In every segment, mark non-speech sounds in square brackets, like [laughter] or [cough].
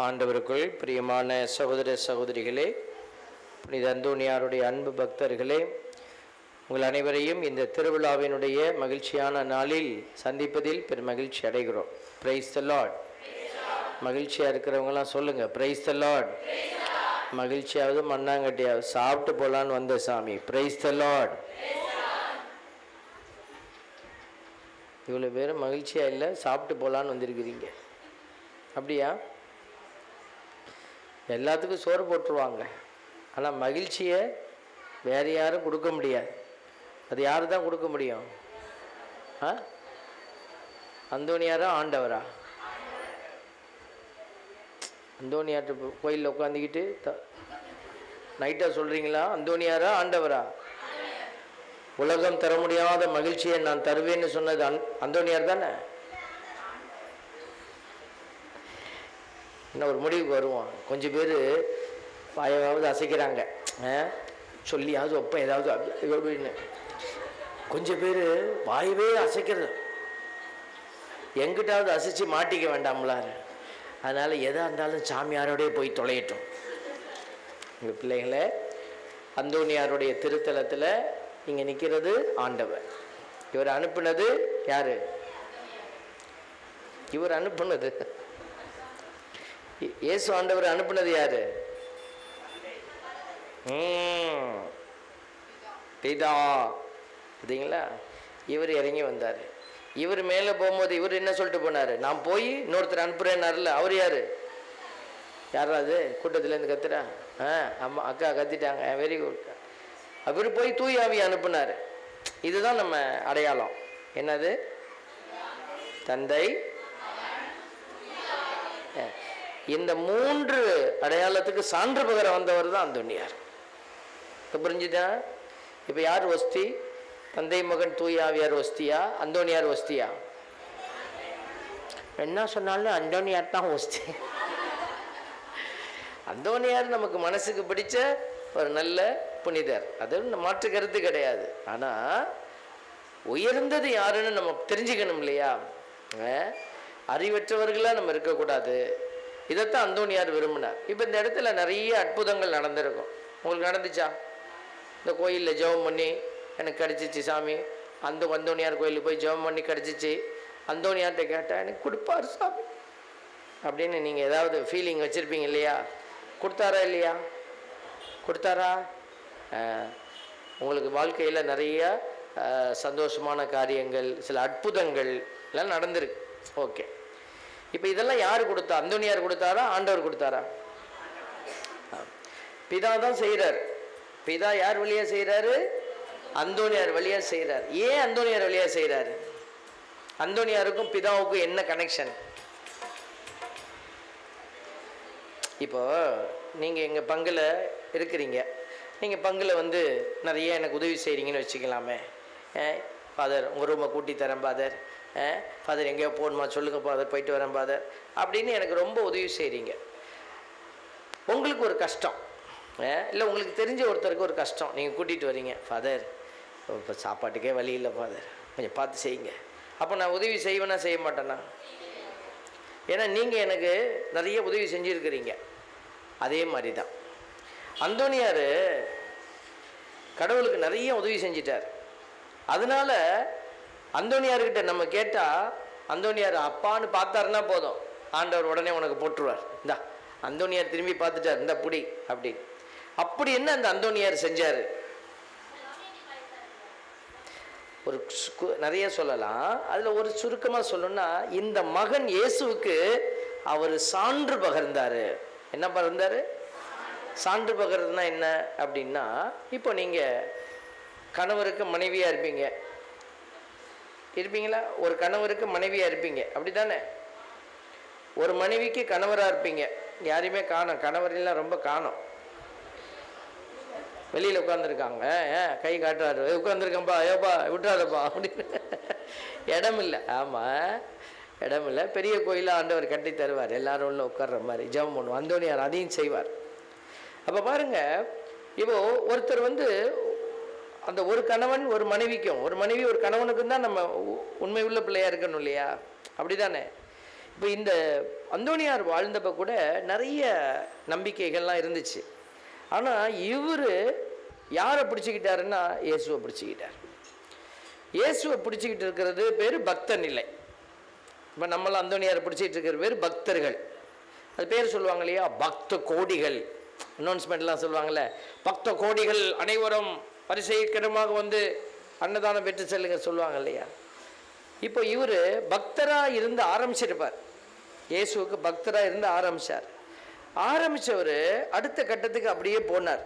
ஆண்டவருக்குள் பிரியமான சகோதர சகோதரிகளே புனித அந்தோனியாருடைய அன்பு பக்தர்களே உங்கள் அனைவரையும் இந்த திருவிழாவினுடைய மகிழ்ச்சியான நாளில் சந்திப்பதில் பெரும் மகிழ்ச்சி அடைகிறோம். பிரைஸ் த லார்ட் மகிழ்ச்சியாக இருக்கிறவங்களாம் சொல்லுங்கள் பிரைஸ் த லார்ட் மகிழ்ச்சியாவது மண்ணாங்கட்டியாவது சாப்பிட்டு போகலான்னு வந்த சாமி பிரைஸ் த லார்ட் இவ்வளோ பேரும் மகிழ்ச்சியாக இல்லை சாப்பிட்டு போகலான்னு வந்திருக்கிறீங்க. அப்படியா? எல்லாத்துக்கும் சோறு போட்டுருவாங்க. ஆனால் மகிழ்ச்சியை வேறு யாரும் கொடுக்க முடியாது. அது யார் தான் கொடுக்க முடியும்? ஆ? அந்தோனியாரா ஆண்டவரா? அந்தோணியார்ட்ட கோயிலில் உட்காந்துக்கிட்டு த நைட்டாக சொல்கிறீங்களா அந்தோனியாரா ஆண்டவரா? உலகம் தர முடியாத மகிழ்ச்சியை நான் தருவேன்னு சொன்னது அந் அந்தோனியார் தானே? இன்னும் ஒரு முடிவுக்கு வருவோம். கொஞ்சம் பேர் வாயாவது அசைக்கிறாங்க. சொல்லியாவது ஒப்பம் ஏதாவது அப்படின்னு கொஞ்சம் பேர் வாயவே அசைக்கிறது. எங்கிட்டாவது அசைச்சு மாட்டிக்க வேண்டாம்லாரு. அதனால் எதாக இருந்தாலும் சாமியாரோடய போய் தொலையட்டும். எங்கள் பிள்ளைகளை அந்தோனியாருடைய திருத்தலத்தில் இங்கே நிற்கிறது ஆண்டவர். இவர் அனுப்புனது யார்? இவர் அனுப்புனது. இயேசு ஆண்டவர் அனுப்புனது யாரு? பிதா. பார்த்தீங்களா இவர் இறங்கி வந்தார். இவர் மேலே போகும்போது இவர் என்ன சொல்லிட்டு போனார்? நான் போய் இன்னொருத்தர் அனுப்புகிறேன்னாருல அவர் யார்? யாராவது? கூட்டத்துலேருந்து கத்துறா? ஆ அம்மா அக்கா கத்திட்டாங்க. வெரி குட் அவர் போய் தூய் ஆவி அனுப்புனார். இதுதான் நம்ம அடையாளம். என்னது? தந்தை. இந்த மூன்று அடையாளத்துக்கு சான்று பகர வந்தவர் தான் அந்தோனியார். இப்போ புரிஞ்சுதா? இப்போ யார் வஸ்தி தந்தை மகன் தூயாவியார் வஸ்தியா அந்தோனியார் வஸ்தியா என்ன சொன்னாலும் அந்தோனியார் தான் வஸ்தி அந்தோனியார் நமக்கு மனசுக்கு பிடிச்ச ஒரு நல்ல புனிதர். அது மாற்று கருத்து கிடையாது. ஆனால் உயர்ந்தது யாருன்னு நம்ம தெரிஞ்சுக்கணும் இல்லையா? அறிவற்றவர்களாக நம்ம இருக்கக்கூடாது. இதைத்தான் அந்தோனியார் விரும்பினார். இப்போ இந்த இடத்துல நிறைய அற்புதங்கள் நடந்திருக்கும். உங்களுக்கு நடந்துச்சா? இந்த கோயிலில் ஜெபம் பண்ணி எனக்கு கிடச்சிச்சு சாமி. அந்த அந்தோனியார் கோயிலுக்கு போய் ஜெபம் பண்ணி கிடச்சிச்சு. அந்தோனியார்கிட்ட கேட்டால் எனக்கு கொடுப்பார் சாமி. அப்படின்னு நீங்கள் ஏதாவது ஃபீலிங் வச்சுருப்பீங்க இல்லையா? கொடுத்தாரா இல்லையா? கொடுத்தாரா? உங்களுக்கு வாழ்க்கையில் நிறைய சந்தோஷமான காரியங்கள் சில அற்புதங்கள் எல்லாம் நடந்திருக்கு. ஓகே. இப்போ இதெல்லாம் யார் கொடுத்தா? அந்தோனியார் கொடுத்தாரா? ஆண்டவர் கொடுத்தாரா? பிதா தான் செய்கிறார் பிதா யார் வழியாக செய்கிறாரு அந்தோனியார் வழியாக செய்கிறார் ஏன் அந்தோனியார் வழியாக செய்கிறாரு அந்தோனியாருக்கும் பிதாவுக்கும் என்ன கனெக்ஷன் இப்போ நீங்கள் எங்கள் பங்கில் இருக்கிறீங்க. நீங்கள் பங்கில் வந்து நிறைய எனக்கு உதவி செய்கிறீங்கன்னு வச்சுக்கலாமே. ஃபாதர் உங்கள் ரூமை கூட்டி தரேன் ஃபாதர் ஃபாதர் எங்கேயோ போகணுமா சொல்லுங்கள் ஃபாதர் போயிட்டு வரேன் ஃபாதர் அப்படின்னு எனக்கு ரொம்ப உதவி செய்கிறீங்க உங்களுக்கு ஒரு கஷ்டம். இல்லை உங்களுக்கு தெரிஞ்ச ஒருத்தருக்கு ஒரு கஷ்டம். நீங்கள் கூட்டிகிட்டு வரீங்க. ஃபாதர் இப்போ சாப்பாட்டுக்கே வழி இல்லை ஃபாதர் கொஞ்சம் பார்த்து செய்யுங்க. அப்போ நான் உதவி செய்வேனா செய்ய மாட்டேன்னா ஏன்னா நீங்கள் எனக்கு நிறைய உதவி செஞ்சுருக்கிறீங்க. அதே மாதிரி தான் அந்தோனியார் கடவுளுக்கு நிறைய உதவி செஞ்சிட்டார். அதனால அந்தோனியார்கிட்ட நம்ம கேட்டால் அந்தோனியார் அப்பான்னு பார்த்தாருன்னா போதும். ஆண்டவர் உடனே உனக்கு போட்டுருவார் இந்தா அந்தோனியார் திரும்பி பார்த்துட்டார். இந்த புடி அப்படி அப்படி என்ன அந்த அந்தோனியார் செஞ்சார்? ஒரு நிறைய சொல்லலாம். அதில் ஒரு சுருக்கமாக சொல்லணும்னா இந்த மகன் இயேசுவுக்கு அவர் சான்று பகர்ந்தார். என்ன பகர்ந்தார்? சான்று பகர்றதுனா என்ன? அப்படின்னா இப்போ நீங்கள் கணவருக்கு மனைவியாக இருப்பீங்க. இருப்பீங்களா? ஒரு கணவருக்கு மனைவியாக இருப்பீங்க. அப்படி தானே ஒரு மனைவிக்கு கணவராக இருப்பீங்க. யாரையுமே காணோம். கணவரெல்லாம் ரொம்ப காணோம். வெளியில் உட்காந்துருக்காங்க ஏன் கை காட்டுறாரு. உட்காந்துருக்கேன்ப்பா ஏப்பா விட்டுறாருப்பா அப்படின்னு. இடம் இல்லை ஆமாம் இடம் இல்லை பெரிய கோயிலாக ஆண்டவர் கட்டி தருவார். எல்லாரும் உள்ள உட்கார்ற மாதிரி. ஜெபம் பண்ணுவோம் அந்தோனியார் அதையும் செய்வார். அப்போ பாருங்க இப்போ ஒருத்தர் வந்து அந்த ஒரு கணவன் ஒரு மனைவிக்கும் ஒரு மனைவி ஒரு கணவனுக்கும் தான் நம்ம உ- உண்மை உள்ள பிள்ளையாக இருக்கணும் இல்லையா? அப்படிதானே? இப்போ இந்த அந்தோணியார் வாழ்ந்தப்ப கூட நிறைய நம்பிக்கைகள்லாம் இருந்துச்சு. ஆனால் இவர் யாரை பிடிச்சிக்கிட்டாருன்னா இயேசுவை பிடிச்சிக்கிட்டார். இயேசுவை பிடிச்சிக்கிட்டு இருக்கிறது பேர் பக்த நிலை இப்போ நம்மளாம் அந்தோணியாரை பிடிச்சிக்கிட்டு இருக்கிற பேர் பக்தர்கள். அது பேர் சொல்லுவாங்க இல்லையா? பக்த கோடிகள். அனௌன்ஸ்மெண்ட்லாம் சொல்லுவாங்கள்ல பக்த கோடிகள் அனைவரும் வரிசைக்கிடமாக வந்து அன்னதானம் பெற்று செல்லுங்க சொல்லுவாங்க இல்லையா? இப்போ இவர் பக்தராக இருந்து ஆரம்பிச்சிருப்பார். இயேசுவுக்கு பக்தராக இருந்து ஆரம்பிச்சார். ஆரம்பித்தவர் அடுத்த கட்டத்துக்கு அப்படியே போனார்.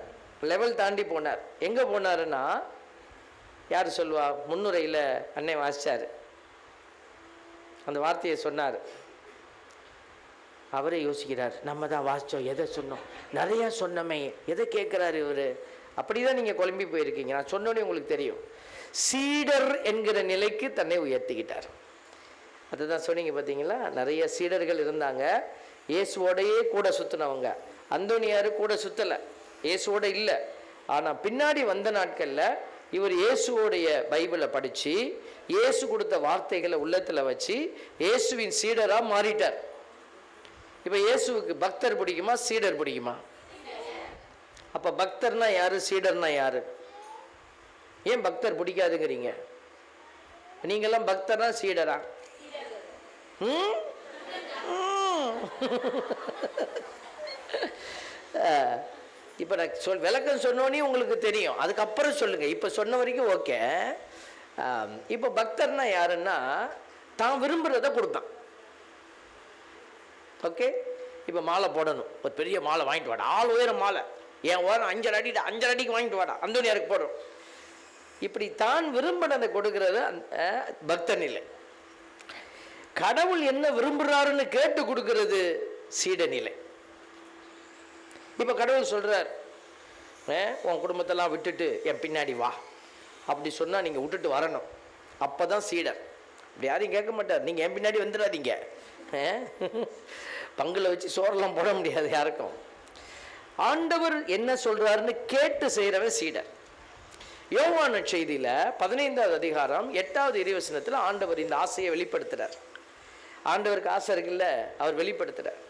லெவல் தாண்டி போனார். எங்கே போனாருன்னா யார் சொல்லுவா? முன்னுரையில் அன்னை வாசிச்சார். அந்த வார்த்தையை சொன்னார். அவரே யோசிக்கிறார் நம்ம தான் வாசித்தோம் எதை சொன்னோம்? நிறையா சொன்னமே எதை கேட்குறாரு இவர்? அப்படி தான் நீங்கள் குழம்பி போயிருக்கீங்க. நான் சொன்னோன்னே உங்களுக்கு தெரியும். சீடர் என்கிற நிலைக்கு தன்னை உயர்த்திக்கிட்டார். அதுதான் சொன்னீங்க பார்த்தீங்களா நிறைய சீடர்கள் இருந்தாங்க. இயேசுவோடையே கூட சுற்றினவங்க அந்தோனியார் கூட சுற்றலை இயேசுவோட இல்லை. ஆனால் பின்னாடி வந்த நாட்களில் இவர் இயேசுவோடைய பைபிளை படித்து இயேசு கொடுத்த வார்த்தைகளை உள்ளத்தில் வச்சு இயேசுவின் சீடராக மாறிட்டார். இப்போ இயேசுவுக்கு பக்தர் பிடிக்குமா? சீடர் பிடிக்குமா? அப்போ பக்தர்னா யார்? சீடர்னா யார்? ஏன் பக்தர் பிடிக்காதுங்கிறீங்க? நீங்கள்லாம் பக்தரா சீடரா? ம்? இப்போ நான் சொல் விளக்கம் சொன்னோன்னே உங்களுக்கு தெரியும். அதுக்கப்புறம் சொல்லுங்கள் இப்போ சொன்ன வரைக்கும் ஓகே. இப்போ பக்தர்னா யாருன்னா தான் விரும்புகிறத கொடுப்பான் ஓகே? இப்போ மாலை போடணும். ஒரு பெரிய மாலை வாங்கிட்டு வாடா. ஆள் உயரம் மாலை. என் ஓரம் அஞ்சரை அடி அஞ்சரை அடிக்கு வாங்கிட்டு வாடா அந்தோனியாருக்கு போடும் இப்படி தான் விரும்பினதை கொடுக்கறது அந்த பக்தன் நிலை கடவுள் என்ன விரும்புகிறாருன்னு கேட்டு கொடுக்கறது சீட நிலை இப்போ கடவுள் சொல்கிறார் உன் குடும்பத்தெல்லாம் விட்டுட்டு என் பின்னாடி வா. அப்படி சொன்னால் நீங்கள் விட்டுட்டு வரணும். அப்போ தான் சீடர் இப்படி யாரையும் கேட்க மாட்டார். நீங்கள் என் பின்னாடி வந்துடாதீங்க. பங்கில் வச்சு சோறெல்லாம் போட முடியாது யாருக்கும். ஆண்டவர் என்ன சொல்றாருன்னு கேட்டு செய்கிறவன் சீடர். யோவான செய்தியில் பதினைந்தாவது அதிகாரம் எட்டாவது இறைவசனத்தில் ஆண்டவர் இந்த ஆசையை வெளிப்படுத்துறார். ஆண்டவருக்கு ஆசை இருக்குல்ல? அவர் வெளிப்படுத்துறார்.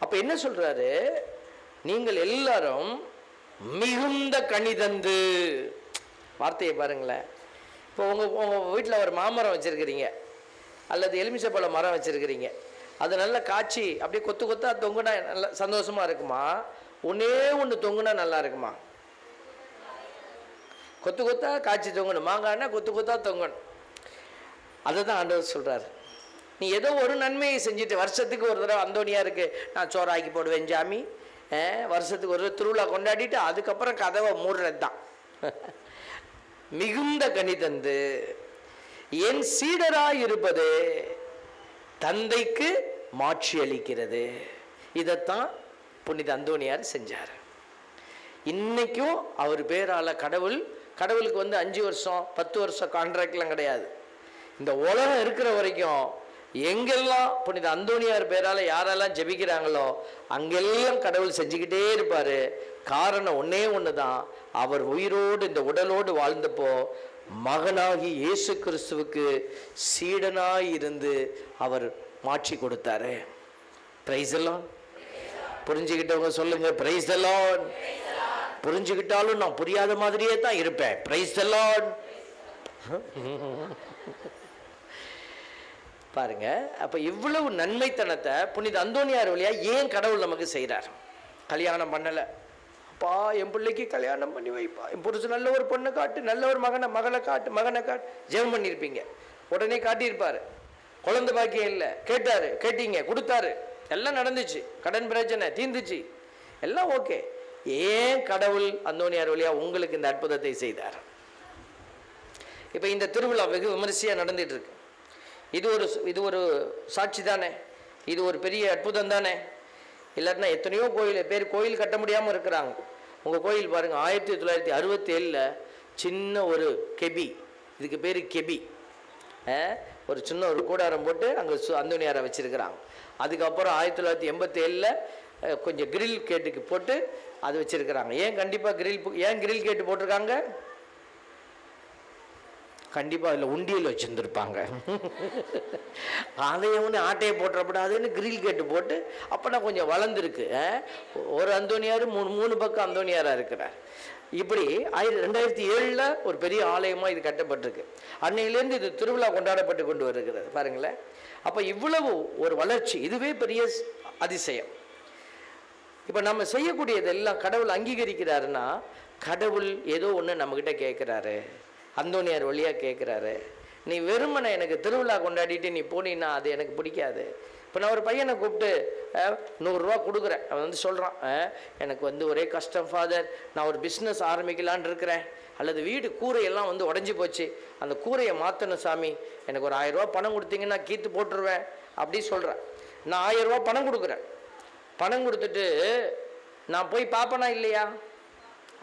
அப்போ என்ன சொல்றாரு? நீங்கள் எல்லாரும் மிகுந்த கணிதந்து வார்த்தையை பாருங்களேன். இப்போ உங்கள் உங்கள் வீட்டில் ஒரு மாமரம் வச்சுருக்கிறீங்க. அல்லது எலுமிச்சப்பழ மரம் வச்சுருக்கிறீங்க. அது நல்ல காய்ச்சி அப்படியே கொத்து கொத்தா தொங்குனா நல்லா சந்தோஷமாக இருக்குமா? ஒன்றே ஒன்று தொங்குனா நல்லா இருக்குமா? கொத்து கொத்தா காய்ச்சி தொங்கணும். மாங்காய்னா கொத்து கொத்தா தொங்கணும். அதை தான் ஆண்டவர் சொல்கிறார் நீ ஏதோ ஒரு நன்மையை செஞ்சுட்டு வருஷத்துக்கு ஒரு தடவை அந்தோனியாருக்கு நான் சோறாக்கி போடுவேன் ஜாமி. வருஷத்துக்கு ஒரு திருவிழா கொண்டாடிட்டு அதுக்கப்புறம் கதவை மூடுறது தான் [laughs] மிகுந்த கனி தந்து என் சீடராக இருப்பது தந்தைக்கு மாட்சி அளிக்கிறது. இதைத்தான் புனித அந்தோனியார் செஞ்சார். இன்றைக்கும் அவர் பேரால் கடவுள் கடவுளுக்கு வந்து அஞ்சு வருஷம் பத்து வருஷம் கான்ட்ராக்ட்லாம் கிடையாது. இந்த உலகம் இருக்கிற வரைக்கும் எங்கெல்லாம் புனித அந்தோனியார் பேரால் யாரெல்லாம் ஜெபிக்கிறாங்களோ அங்கெல்லாம் கடவுள் செஞ்சுக்கிட்டே இருப்பார். காரணம் ஒன்றே ஒன்று தான் அவர் உயிரோடு இந்த உடலோடு வாழ்ந்தப்போ மகனாகி இயேசு கிறிஸ்துவுக்கு சீடனாய் இருந்து அவர் மாற்றி கொடுத்தாரு. பிரைஸ் எல்லாம் புரிஞ்சுக்கிட்டவங்க சொல்லுங்க பிரைஸ் எல்லாம் புரிஞ்சுக்கிட்டாலும் நான் புரியாத மாதிரியே தான் இருப்பேன். பிரைஸ் எல்லாம் பாருங்க அப்போ இவ்வளவு நன்மைத்தனத்தை புனித அந்தோனியார் வழியா ஏன் கடவுள் நமக்கு செய்கிறார் கல்யாணம் பண்ணலை. அப்பா என் பிள்ளைக்கு கல்யாணம் பண்ணி வைப்பா. என் புருஷன் நல்ல ஒரு பொண்ணை காட்டு நல்ல ஒரு மகனை மகளை காட்டு மகனை காட்டு. ஜெபம் பண்ணியிருப்பீங்க. உடனே காட்டியிருப்பார். குழந்தை பாக்கியம் இல்லை. கேட்டார் கேட்டீங்க கொடுத்தாரு. எல்லாம் நடந்துச்சு. கடன் பிரச்சனை தீர்ந்துச்சு. எல்லாம் ஓகே. ஏன் கடவுள் அந்தோனியார் வழியா உங்களுக்கு இந்த அற்புதத்தை செய்தார்? இப்போ இந்த திருவிழா வெகு விமரிசையாக நடந்துட்டு இருக்கு இது ஒரு இது ஒரு சாட்சி தானே? இது ஒரு பெரிய அற்புதம் தானே? இல்லாட்டினா எத்தனையோ கோயில் பேர் கோயில் கட்ட முடியாமல் இருக்கிறாங்க. உங்கள் கோயில் பாருங்கள் ஆயிரத்தி தொள்ளாயிரத்தி அறுபத்தி ஏழில் சின்ன ஒரு கெபி. இதுக்கு பேர் கெபி. ஒரு சின்ன ஒரு கூடாரம் போட்டு அங்கே சு அந்தோனியாரை வச்சுருக்கிறாங்க. அதுக்கப்புறம் ஆயிரத்தி தொள்ளாயிரத்தி எண்பத்தி ஏழில் கொஞ்சம் கிரில் கேட்டுக்கு போட்டு அது வச்சுருக்கிறாங்க. ஏன் கண்டிப்பாக கிரில் ஏன் கிரில் கேட்டு போட்டிருக்காங்க? கண்டிப்பாக அதில் உண்டியல் வச்சுருந்துருப்பாங்க. அதை ஒன்று ஆட்டையை போட்டுறப்படாதுன்னு கிரில் கேட்டு போட்டு அப்போனா கொஞ்சம் வளர்ந்துருக்கு. ஒரு அந்தோனியார் மூணு மூணு பக்கம் அந்தோனியாராக இருக்கிறார். இப்படி ஆயிரத்தி ரெண்டாயிரத்தி ஏழில் ஒரு பெரிய ஆலயமாக இது கட்டப்பட்டிருக்கு. அன்னையிலேருந்து இது திருவிழா கொண்டாடப்பட்டு கொண்டு வருகிறது. பாருங்களேன். அப்போ இவ்வளவு ஒரு வளர்ச்சி இதுவே பெரிய அதிசயம். இப்போ நம்ம செய்யக்கூடியதெல்லாம் கடவுள் அங்கீகரிக்கிறாருன்னா கடவுள் ஏதோ ஒன்று நம்மக்கிட்ட கேட்குறாரு. அந்தோனியார் வழியாக கேட்குறாரு. நீ வெறுமனை எனக்கு திருவிழா கொண்டாடிட்டு நீ போனீன்னா அது எனக்கு பிடிக்காது. இப்போ நான் ஒரு பையனை கூப்பிட்டு நூறுரூவா கொடுக்குறேன். அவன் வந்து சொல்கிறான் எனக்கு வந்து ஒரே கஷ்டம் ஃபாதர் நான் ஒரு பிஸ்னஸ் ஆரம்பிக்கலான் இருக்கிறேன். அல்லது வீடு கூரையெல்லாம் வந்து உடஞ்சி போச்சு. அந்த கூரையை மாற்றணும் சாமி. எனக்கு ஒரு ஆயிரரூவா பணம் கொடுத்தீங்கன்னா கீத்து போட்டுருவேன். அப்படி சொல்கிறேன் நான் ஆயிரரூவா பணம் கொடுக்குறேன். பணம் கொடுத்துட்டு நான் போய் பார்ப்பனா இல்லையா?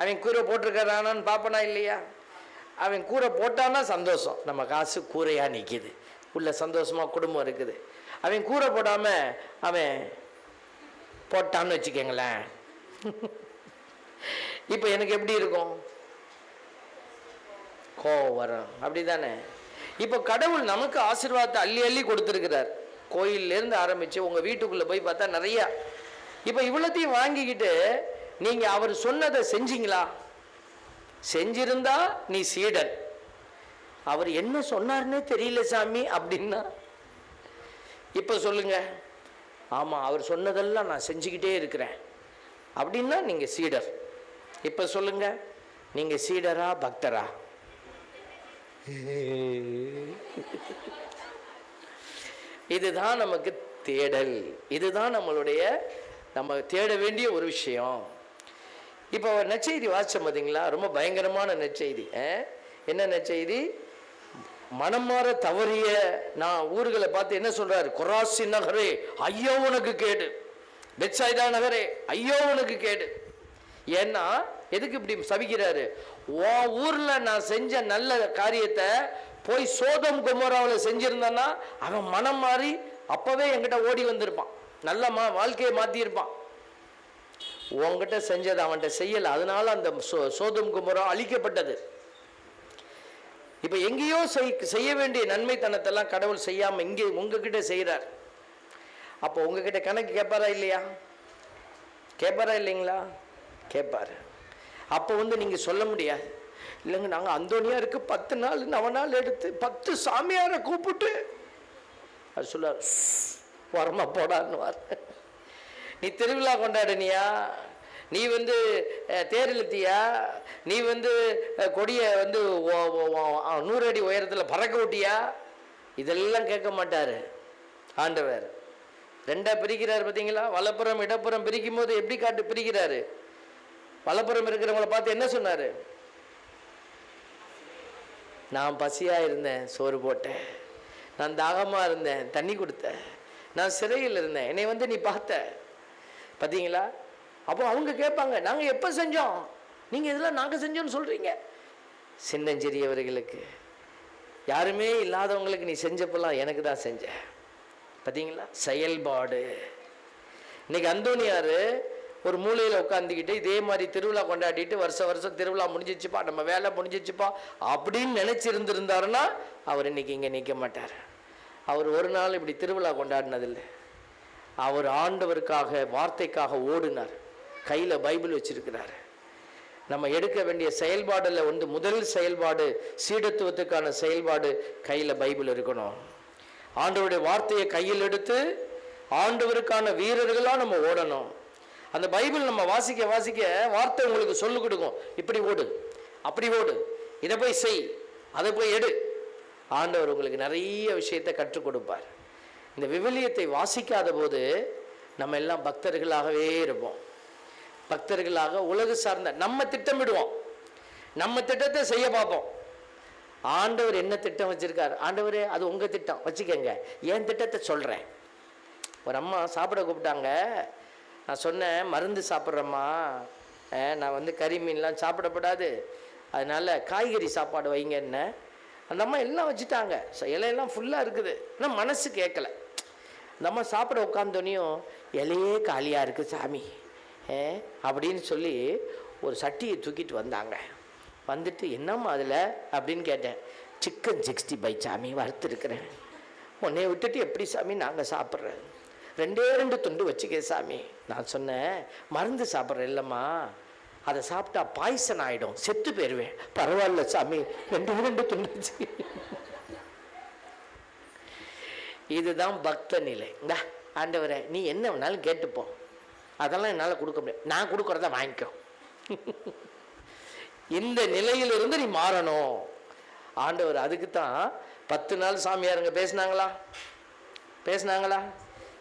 அவன் கூரை போட்டிருக்கிறானான்னு பார்ப்பனா இல்லையா? அவன் கூரை போட்டான்னா சந்தோஷம். நம்ம காசு கூரையாக நிற்கிது உள்ள சந்தோஷமாக குடும்பம் இருக்குது. அவன் கூரை போடாமல் அவன் போட்டான்னு வச்சுக்கோங்களேன். இப்போ எனக்கு எப்படி இருக்கும்? கோவம் வரும் அப்படிதானே? இப்போ கடவுள் நமக்கு ஆசீர்வாதத்தை அள்ளி அள்ளி கொடுத்துருக்கிறார். கோயிலேருந்து ஆரம்பித்து உங்கள் வீட்டுக்குள்ளே போய் பார்த்தா நிறையா. இப்போ இவ்வளோத்தையும் வாங்கிக்கிட்டு நீங்கள் அவர் சொன்னதை செஞ்சீங்களா? செஞ்சிருந்தா நீ சீடன். அவர் என்ன சொன்னார்னே தெரியல சாமி அப்படின்னா இப்போ சொல்லுங்க. ஆமாம் அவர் சொன்னதெல்லாம் நான் செஞ்சுக்கிட்டே இருக்கிறேன். அப்படின்னா நீங்கள் சீடர். இப்போ சொல்லுங்க. நீங்கள் சீடரா பக்தரா? இதுதான் நமக்கு தேடல். இதுதான் நம்மளுடைய நம்ம தேட வேண்டிய ஒரு விஷயம். இப்போ நற்செய்தி வாசிச்சோம் பார்த்தீங்களா ரொம்ப பயங்கரமான நற்செய்தி. என்ன நற்செய்தி? மனம் மாற தவறிய நான் ஊர்களை பார்த்து என்ன சொல்றாரு? கொராசி நகரே ஐயோ உனக்கு கேடு. பெட்சாய்தா நகரே ஐயோ உனக்கு கேடு. ஏன்னா எதுக்கு இப்படி சபிக்கிறாரு? உன் ஊர்ல நான் செஞ்ச நல்ல காரியத்தை போய் சோதம் குமராவில் செஞ்சிருந்தான்னா அவன் மனம் மாறி அப்பவே என்கிட்ட ஓடி வந்திருப்பான். நல்ல மா வாழ்க்கையை மாத்தியிருப்பான். உன்கிட்ட செஞ்சதை அவன்கிட்ட செய்யலை. அதனால அந்த சோ- சோதம் குமரம் அழிக்கப்பட்டது. இப்போ எங்கேயோ செய் செய்ய வேண்டிய நன்மைத்தனத்தெல்லாம் கடவுள் செய்யாமல் இங்கே உங்ககிட்ட செய்கிறார் அப்போ உங்ககிட்ட கணக்கு கேட்பாரா இல்லையா? கேட்பாரா இல்லைங்களா? கேட்பார் அப்போ வந்து நீங்கள் சொல்ல முடியாது. இல்லைங்க நாங்க அந்தோனியாருக்கு பத்து நாள் நவ நாள் எடுத்து பத்து சாமியாரை கூப்பிட்டு அது சொல்ல வரமா போடான்னுவார். நீ திருவிழா கொண்டாடினியா? நீ வந்து தேர் இழுத்தியா நீ வந்து கொடியை வந்து நூறு அடி உயரத்தில் பறக்க விட்டியா? இதெல்லாம் கேட்க மாட்டார். ஆண்டவர். ரெண்டாக பிரிக்கிறார் பார்த்தீங்களா? வலப்புறம் இடப்புறம் பிரிக்கும் போது எப்படி காட்டு பிரிக்கிறாரு? வலப்புறம் இருக்கிறவங்கள பார்த்து என்ன சொன்னார்? நான் பசியாக இருந்தேன் சோறு போட்டேன். நான் தாகமாக இருந்தேன் தண்ணி கொடுத்தேன். நான் சிறையில் இருந்தேன். என்னை வந்து நீ பார்த்த. பார்த்தீங்களா? அப்போ அவங்க கேட்பாங்க நாங்கள் எப்போ செஞ்சோம்? நீங்கள் இதெல்லாம் நாங்கள் செஞ்சோம்னு சொல்கிறீங்க சின்னஞ்சிறியவர்களுக்கு யாருமே இல்லாதவங்களுக்கு நீ செஞ்சப்பெல்லாம் எனக்கு தான் செஞ்ச. பார்த்தீங்களா செயல்பாடு. இன்னைக்கு அந்தோனியார் ஒரு மூலையில் உட்காந்துக்கிட்டு இதே மாதிரி திருவிழா கொண்டாடிட்டு வருஷம் வருஷம் திருவிழா முடிஞ்சிச்சுப்பா நம்ம வேலை முடிஞ்சிச்சுப்பா அப்படின்னு நினச்சிருந்துருந்தாருன்னா அவர் இன்னைக்கு இங்கே நிற்க மாட்டார். அவர் ஒரு நாள் இப்படி திருவிழா கொண்டாடினதில்லை. அவர் ஆண்டவருக்காக வார்த்தைக்காக ஓடினார். கையில் பைபிள் வச்சிருக்கிறார். நம்ம எடுக்க வேண்டிய செயல்பாடில் வந்து முதல் செயல்பாடு சீடத்துவத்துக்கான செயல்பாடு கையில் பைபிள் இருக்கணும். ஆண்டவருடைய வார்த்தையை கையில் எடுத்து ஆண்டவருக்கான வீரர்களாக நம்ம ஓடணும். அந்த பைபிள் நம்ம வாசிக்க வாசிக்க வார்த்தை உங்களுக்கு சொல்லிக் கொடுக்கும். இப்படி ஓடு அப்படி ஓடு இதை போய் செய் அதை போய் எடு. ஆண்டவர் உங்களுக்கு நிறைய விஷயத்தை கற்றுக் கொடுப்பார். இந்த விவிலியத்தை வாசிக்காத போது நம்ம எல்லாம் பக்தர்களாகவே இருப்போம். பக்தர்களாக உலகு சார்ந்த நம்ம திட்டமிடுவோம். நம்ம திட்டத்தை செய்ய பார்ப்போம். ஆண்டவர் என்ன திட்டம் வச்சுருக்கார்? ஆண்டவரே அது உங்கள் திட்டம். வச்சுக்கோங்க. என் திட்டத்தை சொல்கிறேன் ஒரு அம்மா சாப்பிட கூப்பிட்டாங்க. நான் சொன்னேன் மருந்து சாப்பிட்றேம்மா. நான் வந்து கறி மீன்லாம் சாப்பிடப்படாது. அதனால காய்கறி சாப்பாடு வைங்கன்ன. அந்த அம்மா எல்லாம் வச்சுட்டாங்க. இலையெல்லாம் ஃபுல்லாக இருக்குது. ஆனால் மனசு கேட்கல அந்த அம்மா சாப்பிட உட்காந்தோனையும் இலையே காலியாக இருக்குது சாமி. அப்படின்னு சொல்லி ஒரு சட்டியை தூக்கிட்டு வந்தாங்க. வந்துட்டு என்னம்மா அதில்? அப்படின்னு கேட்டேன். சிக்கன் சிக்ஸ்டி பை சாமி வறுத்துருக்குறேன். உன்னைய விட்டுட்டு எப்படி சாமி நாங்கள் சாப்பிட்றேன் ரெண்டே ரெண்டு துண்டு வச்சுக்க சாமி. நான் சொன்னேன் மருந்து சாப்பிட்றேன் இல்லைம்மா. அதை சாப்பிட்டா பாய்சன் ஆகிடும் செத்து போயிடுவேன் பரவாயில்ல சாமி ரெண்டே ரெண்டு துண்டு வச்சு இதுதான் பக்த நிலை. இந்த ஆண்டவரை நீ என்ன வேணாலும் கேட்டுப்போம் அதெல்லாம் என்னால் கொடுக்க முடியாது. நான் கொடுக்குறத வாங்கிக்கோ. [laughs] இந்த நிலையிலிருந்து நீ மாறணும். ஆண்டவர் அதுக்கு தான் பத்து நாள் சாமியாருங்க பேசுனாங்களா? பேசுனாங்களா?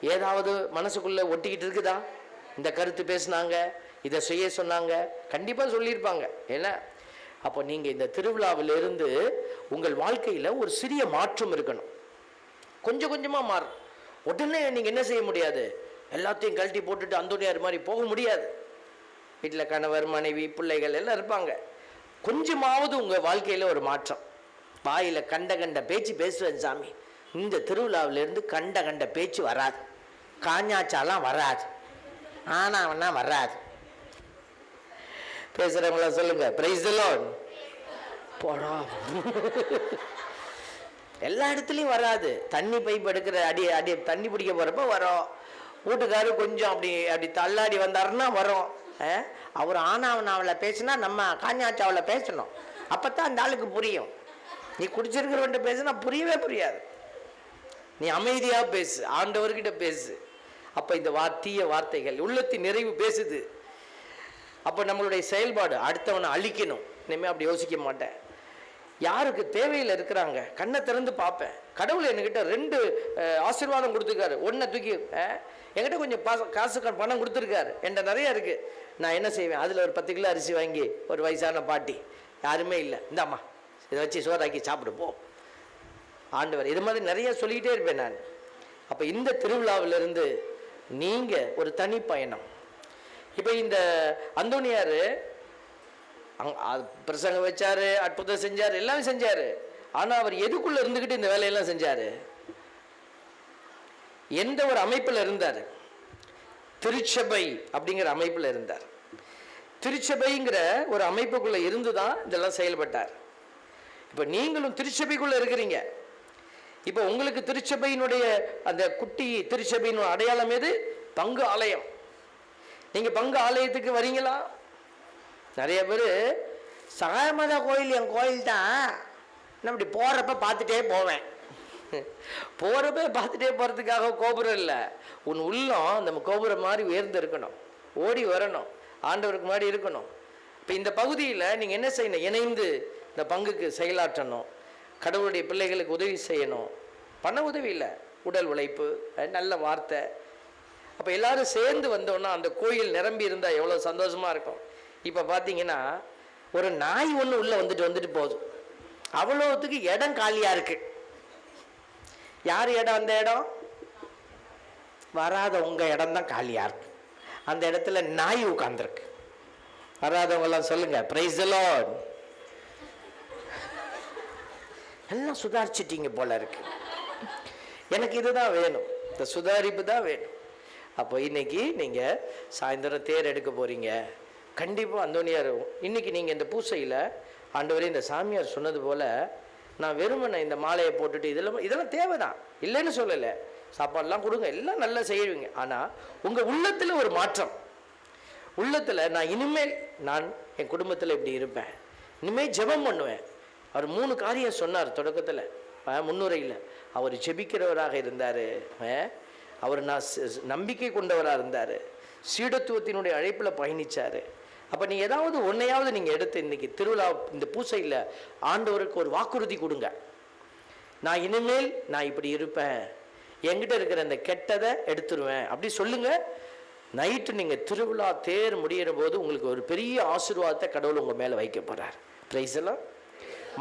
ஏதாவது மனசுக்குள்ளே ஒட்டிக்கிட்டு இருக்குதா? இந்த கருத்து பேசுனாங்க இதை செய்ய சொன்னாங்க கண்டிப்பாக சொல்லியிருப்பாங்க. ஏன்னா அப்போ நீங்கள் இந்த திருவிழாவிலிருந்து உங்கள் வாழ்க்கையில் ஒரு சிறிய மாற்றம் இருக்கணும். கொஞ்சம் கொஞ்சமாக மாறும் உடனே நீங்கள் என்ன செய்ய முடியாது? எல்லாத்தையும் கழட்டி போட்டுட்டு அந்தோனியார் மாதிரி போக முடியாது. வீட்டில் கணவர் மனைவி பிள்ளைகள் எல்லாம் இருப்பாங்க. கொஞ்சமாவது உங்கள் வாழ்க்கையில் ஒரு மாற்றம். வாயில் கண்ட கண்ட பேச்சு பேசுவேன் சாமி. இந்த திருவிழாவிலேருந்து கண்ட கண்ட பேச்சு வராது. காஞ்சாச்சாலாம் வராது. ஆனாவனா வராது. பேசுகிறவங்கள சொல்லுங்க. பிரைஸ் லோன் போடா. எல்லா இடத்துலையும் வராது. தண்ணி பைப் எடுக்கிற அடி அடி தண்ணி பிடிக்க போகிறப்ப வரும். வீட்டுக்காரு கொஞ்சம் அப்படி அப்படி தள்ளாடி வந்தாருன்னா வரும். அஹ், அவர் ஆனாவனாவில் பேசினா நம்ம காஞ்சாச்சாவில் பேசணும். அப்போ தான் அந்த ஆளுக்கு புரியும். நீ குடிச்சிருக்கிறவன்ட்ட பேசுனா புரியவே புரியாது. நீ அமைதியாக பேசு ஆண்டவர்கிட்ட பேசு. அப்போ இந்த வார்த்தீய வார்த்தைகள் உள்ளத்தின் நிறைவு பேசுது. அப்போ நம்மளுடைய செயல்பாடு அடுத்தவனை அழிக்கணும். இனிமேல் அப்படி யோசிக்க மாட்டேன். யாருக்கு தேவையில் இருக்கிறாங்க? கண்ணை திறந்து பார்ப்பேன். கடவுள் என்கிட்ட ரெண்டு ஆசீர்வாதம் கொடுத்துருக்காரு. ஒன்றை தூக்கி என்கிட்ட கொஞ்சம் பாச காசு க- பணம் கொடுத்துருக்காரு. என்கிட்ட நிறைய இருக்குது நான் என்ன செய்வேன்? அதில் ஒரு பத்து கிலோ அரிசி வாங்கி ஒரு வயசான பாட்டி. யாருமே இல்லை. இந்தாம்மா இதை வச்சு சோறாக்கி சாப்பிடு போ. ஆண்டவர் இது மாதிரி நிறைய சொல்லிக்கிட்டே இருப்பேன் நான். அப்போ இந்த திருவிழாவிலிருந்து நீங்கள் ஒரு தனி பயணம். இப்போ இந்த அந்தோனியார் அங் அது பிரசங்கம் வச்சார் அற்புதம் செஞ்சார் எல்லாமே செஞ்சார். ஆனால் அவர் எதுக்குள்ளே இருந்துக்கிட்டு இந்த வேலையெல்லாம் செஞ்சார்? எந்த ஒரு அமைப்பில் இருந்தார்? திருச்சபை அப்படிங்கிற அமைப்பில் இருந்தார். திருச்சபைங்கிற ஒரு அமைப்புக்குள்ளே இருந்து தான் இதெல்லாம் செயல்பட்டார். இப்போ நீங்களும் திருச்சபைக்குள்ளே இருக்கிறீங்க. இப்போ உங்களுக்கு திருச்சபையினுடைய அந்த குட்டி திருச்சபையின் அடையாளம் எது? பங்கு ஆலயம். நீங்கள் பங்கு ஆலயத்துக்கு வரீங்களா? நிறைய பேர் சகாயமாதா கோயில் என் கோயில் தான் நான் இப்படி போகிறப்ப பார்த்துட்டே போவேன். போகிறப்ப பார்த்துட்டே போகிறதுக்காக கோபுரம் இல்லை. உன் உள்ளம் நம்ம கோபுரம் மாதிரி உயர்ந்து இருக்கணும் ஓடி வரணும். ஆண்டவருக்கு மாதிரி இருக்கணும். இப்போ இந்த பகுதியில் நீங்கள் என்ன செய்யணும்? இணைந்து இந்த பங்குக்கு செயலாற்றணும். கடவுளுடைய பிள்ளைகளுக்கு உதவி செய்யணும். பண உதவி இல்லை. உடல் உழைப்பு நல்ல வார்த்தை. அப்போ எல்லாரும் சேர்ந்து வந்தோன்னா அந்த கோயில் நிரம்பி இருந்தால் எவ்வளோ சந்தோஷமாக இருக்கும். இப்போ பார்த்தீங்கன்னா ஒரு நாய் ஒன்று உள்ளே வந்துட்டு வந்துட்டு போகுது. அவ்வளோத்துக்கு இடம் காலியாக இருக்குது யார் இடம் அந்த இடம்? வராத உங்கள் இடம் தான் காலியாக இருக்கு. அந்த இடத்துல நாய் உட்காந்துருக்கு வராதவங்கெல்லாம் சொல்லுங்கள் ப்ரைஸ் லார்ட் எல்லாம் சுதாரிச்சிட்டீங்க போல இருக்கு. எனக்கு இதுதான் வேணும். இந்த சுதாரிப்பு தான் வேணும். அப்போ இன்னைக்கு நீங்கள் சாயந்தரம் தேர் எடுக்க போகிறீங்க கண்டிப்பாக அந்தோனியார் இன்றைக்கி நீங்கள் இந்த பூசையில் ஆண்டவரே இந்த சாமியார் சொன்னது போல் நான் வெறுமனை இந்த மாலையை போட்டுட்டு இதெல்லாம் இதெல்லாம் தேவைதான். இல்லைன்னு சொல்லலை. சாப்பாடெலாம் கொடுங்க எல்லாம் நல்லா செய்வீங்க. ஆனால் உங்கள் உள்ளத்தில் ஒரு மாற்றம். உள்ளத்தில் நான் இனிமேல் நான் என் குடும்பத்தில் இப்படி இருப்பேன். இனிமேல் ஜெபம் பண்ணுவேன். அவர் மூணு காரியம் சொன்னார் தொடக்கத்தில். முன்னுரையில். அவர் ஜெபிக்கிறவராக இருந்தார். அவர் நான் நம்பிக்கை கொண்டவராக இருந்தார். சீடத்துவத்தினுடைய அழைப்பில் பயணிச்சார். அப்போ நீ ஏதாவது ஒன்றையாவது நீங்கள் எடுத்து இன்றைக்கி திருவிழா இந்த பூசையில் ஆண்டவருக்கு ஒரு வாக்குறுதி கொடுங்க. நான் இனிமேல் நான் இப்படி இருப்பேன். என்கிட்ட இருக்கிற இந்த கெட்டதை எடுத்துருவேன். அப்படி சொல்லுங்கள் நைட்டு நீங்கள் திருவிழா தேர் முடிகிற போது உங்களுக்கு ஒரு பெரிய ஆசீர்வாதத்தை கடவுள் உங்கள் மேலே வைக்க போகிறார் ப்ரைஸ் எல்லாம்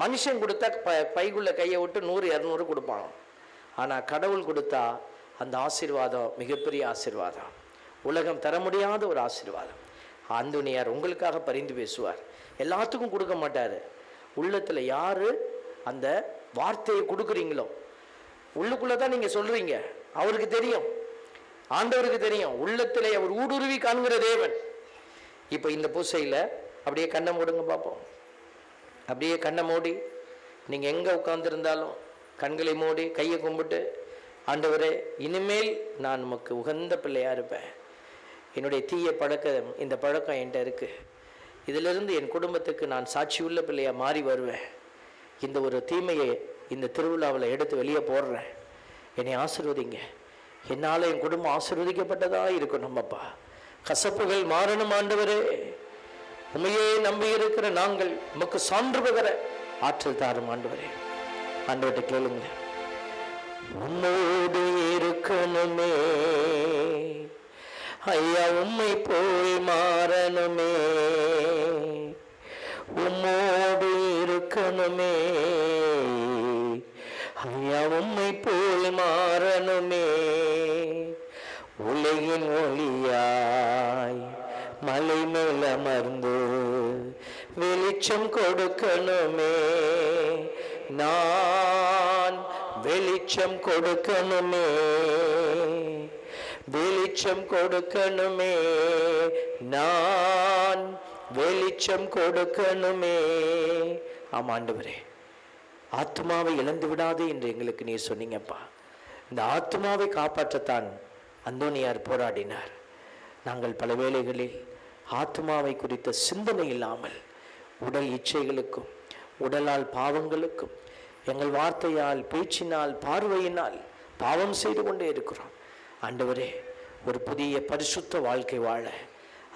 மனுஷன் கொடுத்தா ப பைக்குள்ள கையை விட்டு நூறு இரநூறு கொடுப்பான். ஆனால் கடவுள் கொடுத்தா அந்த ஆசீர்வாதம் மிகப்பெரிய ஆசீர்வாதம். உலகம் தர முடியாத ஒரு ஆசீர்வாதம். ஆந்தோனியார் உங்களுக்காக பரிந்து பேசுவார். எல்லாத்துக்கும் கொடுக்க மாட்டார். உள்ளத்தில் யார் அந்த வார்த்தையை கொடுக்குறீங்களோ உள்ளுக்குள்ளே தான் நீங்கள் சொல்கிறீங்க அவருக்கு தெரியும். ஆண்டவருக்கு தெரியும். உள்ளத்தில் அவர் ஊடுருவி காண்கிற தேவன். இப்போ இந்த பூசையில் அப்படியே கண்ணை மூடுங்க பார்ப்போம் அப்படியே கண்ணை மூடி நீங்கள் எங்கே உட்காந்துருந்தாலும் கண்களை மூடி கையை கும்பிட்டு ஆண்டவரே இனிமேல் நான் உமக்கு உகந்த பிள்ளையாக இருப்பேன். என்னுடைய தீய பழக்கம் இந்த பழக்கம் என்கிட்ட இருக்குது இதிலிருந்து என் குடும்பத்துக்கு நான் சாட்சியுள்ள பிள்ளையாக மாறி வருவேன். இந்த ஒரு தீமையை இந்த திருவிழாவில் எடுத்து வெளியே போடுறேன். என்னை ஆசீர்வதிங்க. என்னால் என் குடும்பம் ஆசிர்வதிக்கப்பட்டதாக இருக்கணும் அப்பா. கசப்புகள் மாறணும் ஆண்டவரே. உண்மையே நம்பி இருக்கிற நாங்கள் உமக்கு சான்று பகர ஆற்றல் தாரும் ஆண்டவரே. ஆண்டவர்கிட்ட கேளுங்க. உன்னோடு இருக்கணுமே. ஐயா உம்மை போய் மாறணுமே. உம்மோடு இருக்கணுமே. ஐயா உம்மை போய் மாறணுமே. உலகின் ஒளியாய் மலை மேல் அமர்ந்து வெளிச்சம் கொடுக்கணுமே. நான் வெளிச்சம் கொடுக்கணுமே. வெளிச்சம் கொடுக்கணுமே. நான் வெளிச்சம் கொடுக்கணுமே. ஆமா ஆண்டவரே. ஆத்மாவை இழந்து விடாது என்று எங்களுக்கு நீர் சொன்னீங்கப்பா. இந்த ஆத்மாவை காப்பாற்றத்தான் அந்தோனியார் போராடினார். நாங்கள் பல வேளைகளில் ஆத்மாவை குறித்த சிந்தனை இல்லாமல் உடல் இச்சைகளுக்கும் உடலால் பாவங்களுக்கும் எங்கள் வார்த்தையால் பேச்சினால் பார்வையினால் பாவம் செய்து கொண்டே இருக்கிறோம். ஆண்டவரே ஒரு புதிய பரிசுத்த வாழ்க்கை வாழ.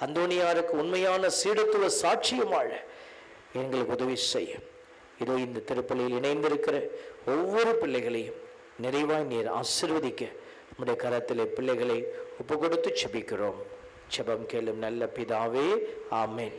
அந்தோனியாருக்கு உண்மையான சீடத்துவ சாட்சியம் வாழ. எங்களுக்கு உதவி செய்யும் இதோ இந்த திருப்பலியில் இணைந்திருக்கிற ஒவ்வொரு பிள்ளைகளையும் நிறைவாய் நீர் ஆசிர்வதிக்க. உம்முடைய கரத்திலே பிள்ளைகளை ஒப்பு கொடுத்து செபிக்கிறோம். செபம் கேளும் நல்ல பிதாவே ஆமேன்.